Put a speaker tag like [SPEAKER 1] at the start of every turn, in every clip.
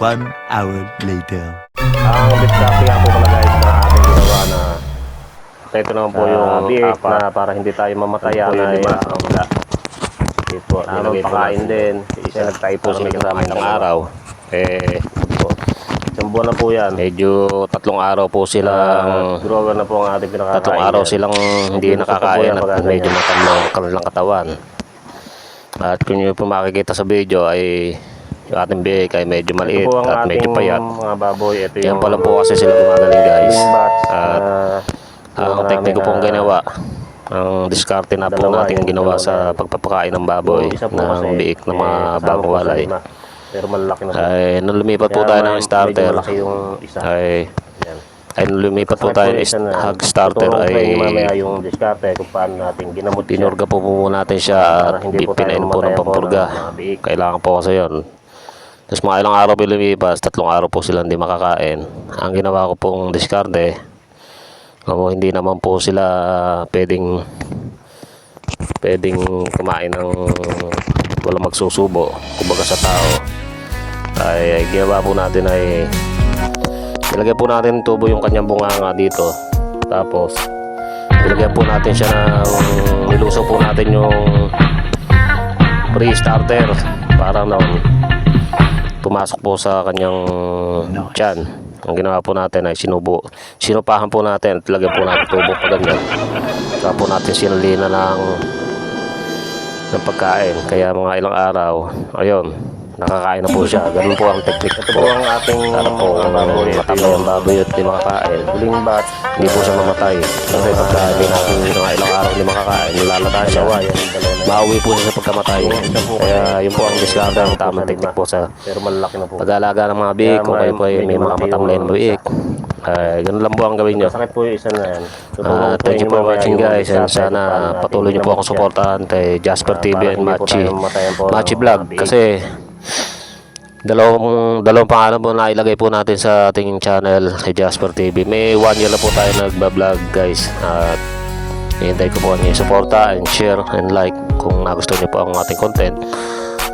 [SPEAKER 1] One hour later.
[SPEAKER 2] Ang discarte nga po pala guys na ating ginawa na ito naman po yung V8 na para hindi tayo mamatayan ay ang wala. Ito po, nilagay pakain din. Isa nagtayo po kami kasama ng araw. Eh. Isang buwan na po yan.
[SPEAKER 3] Medyo tatlong araw po silang
[SPEAKER 2] Uh, grower na po ang ating pinakakain.
[SPEAKER 3] tatlong araw silang hindi nakakain at medyo
[SPEAKER 2] ganyan.
[SPEAKER 3] matamlong ang kanilang katawan. At kung nyo po makikita sa video ay yung ating biyay ay medyo maliit
[SPEAKER 2] Ito po ang
[SPEAKER 3] at medyo payat.
[SPEAKER 2] mga baboy. Ito
[SPEAKER 3] Yan
[SPEAKER 2] yung
[SPEAKER 3] pala po kasi sila gumagaling guys.
[SPEAKER 2] batch.
[SPEAKER 3] At
[SPEAKER 2] na
[SPEAKER 3] ang tekniko pong
[SPEAKER 2] na-
[SPEAKER 3] ginawa, ang diskarte na po natin ginawa sa pagpapakain ng baboy ng biik ng
[SPEAKER 2] eh,
[SPEAKER 3] mga
[SPEAKER 2] kasama
[SPEAKER 3] bagong walay.
[SPEAKER 2] Pero malaki na.
[SPEAKER 3] Ay, nung lumipat po tayo ng starter,
[SPEAKER 2] yung isa.
[SPEAKER 3] ay,
[SPEAKER 2] Yan.
[SPEAKER 3] ay nung lumipat po tayo ng hog starter ay
[SPEAKER 2] yung diskarte kung paano natin ginamot.
[SPEAKER 3] Pinurga po po natin siya at pinain po ng pampurga. Kailangan po kasi yun. Tapos mga ilang araw lumipas, tatlong araw po sila hindi makakain. Ang ginawa ko pong diskarte, kung hindi naman po sila pwedeng pwedeng kumain ng walang magsusubo, kumbaga sa tao. Ay, ginawa po natin ay nilagyan po natin tubo yung kanyang bunganga dito. Tapos, nilagyan po natin siya ng nilusong po natin yung pre-starter para noon pumasok po sa kanyang tiyan. Ang ginawa po natin ay sinubo. Sinupahan po natin at lagyan po natin tubo pa ganyan. Saka po natin sinalina ng ng pagkain. Kaya mga ilang araw, ayun, nakakain na po siya. Ganun po ang technique
[SPEAKER 2] Ito
[SPEAKER 3] po.
[SPEAKER 2] ang ating
[SPEAKER 3] Para po
[SPEAKER 2] yung
[SPEAKER 3] ang baboy at di makakain.
[SPEAKER 2] huling batch.
[SPEAKER 3] Hindi po siya mamatay. Kasi pagka hindi natin mga hindi makakain, nilalata siya.
[SPEAKER 2] Dalawa, yung.
[SPEAKER 3] Mauwi po siya sa pagkamatay. Kaya yun po ang diskarte ang tamang technique po sa
[SPEAKER 2] Pero malaki na po.
[SPEAKER 3] pag-aalaga ng mga biik.
[SPEAKER 2] Kaya
[SPEAKER 3] Kung kayo po ay may matamlay na biik. Ay, ganun lang po ang gawin nyo.
[SPEAKER 2] Sakit po yung isa na yan.
[SPEAKER 3] Ah, thank you for watching guys and sana patuloy niyo po akong
[SPEAKER 2] suportahan.
[SPEAKER 3] kay Jasper
[SPEAKER 2] Ah,
[SPEAKER 3] TV and Machi
[SPEAKER 2] ng
[SPEAKER 3] Machi Vlog kasi dalawang dalawang pangalan po na ilagay po natin sa ating channel kay Jasper TV may one year na po tayo nagbablog guys at hintay ko po ang inyong suporta and share and like kung nagustuhan niyo po ang ating content.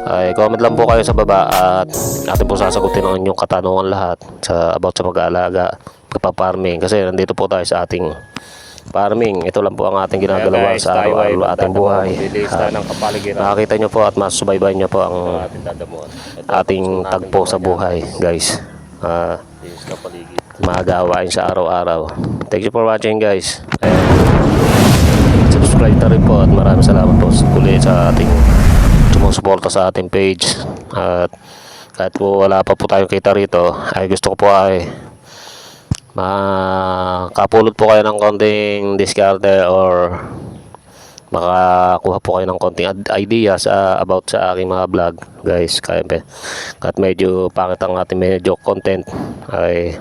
[SPEAKER 3] Ay comment lang po kayo sa baba at atin po sasagutin ang inyong katanungan lahat sa about sa pag-aalaga pagpa-farming. Kasi nandito po tayo sa ating farming. Ito lang po ang ating ginagawa sa araw-araw ating buhay. At nakakita nyo po at masubaybayan nyo po ang
[SPEAKER 2] ating
[SPEAKER 3] tagpo sa buhay guys. Ah,
[SPEAKER 2] Linis ng paligid.
[SPEAKER 3] mga gawain sa araw-araw. Thank you for watching guys. and at maraming salamat po uli sa ating sumusuporta sa ating page. At kahit po wala pa po tayong kita rito ay gusto ko po ay makapulot po kayo ng konting diskarte or makakuha po kayo ng konting ideas ah, about sa aking mga vlog guys. Kahit medyo pangit ang ating medyo content ay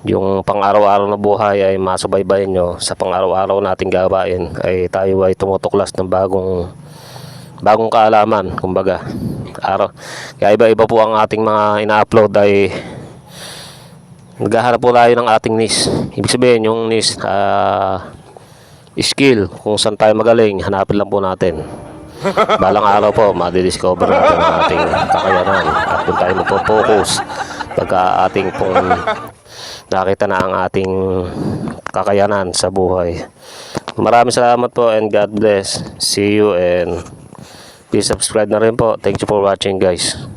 [SPEAKER 3] yung pang-araw-araw na buhay ay masubaybayan nyo. Sa pang-araw-araw nating gawain ay tayo ay tumutuklas ng bagong bagong kaalaman kumbaga. Araw kaya iba-iba po ang ating mga ina-upload ay naghahanap po tayo ng ating niche. Ibig sabihin yung niche ah, skill kung saan tayo magaling hanapin lang po natin. Balang araw po madidiscover natin ang ating kakayanan at kung tayo magpo-focus pagka ating pong nakita na ang ating kakayanan sa buhay. Maraming salamat po and God bless. See you and please subscribe na rin po. Thank you for watching guys